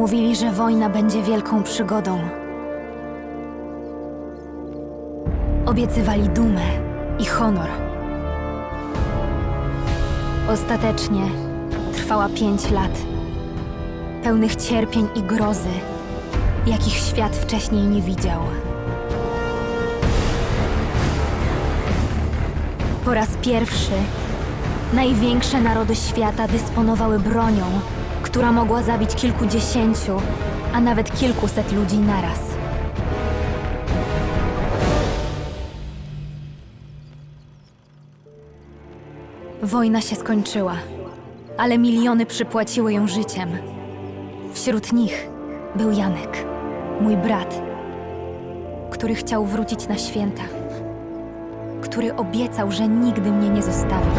Mówili, że wojna będzie wielką przygodą. Obiecywali dumę i honor. Ostatecznie trwała pięć lat, pełnych cierpień i grozy, jakich świat wcześniej nie widział. Po raz pierwszy największe narody świata dysponowały bronią, która mogła zabić kilkudziesięciu, a nawet kilkuset ludzi naraz. Wojna się skończyła, ale miliony przypłaciły ją życiem. Wśród nich był Janek, mój brat, który chciał wrócić na święta, który obiecał, że nigdy mnie nie zostawi.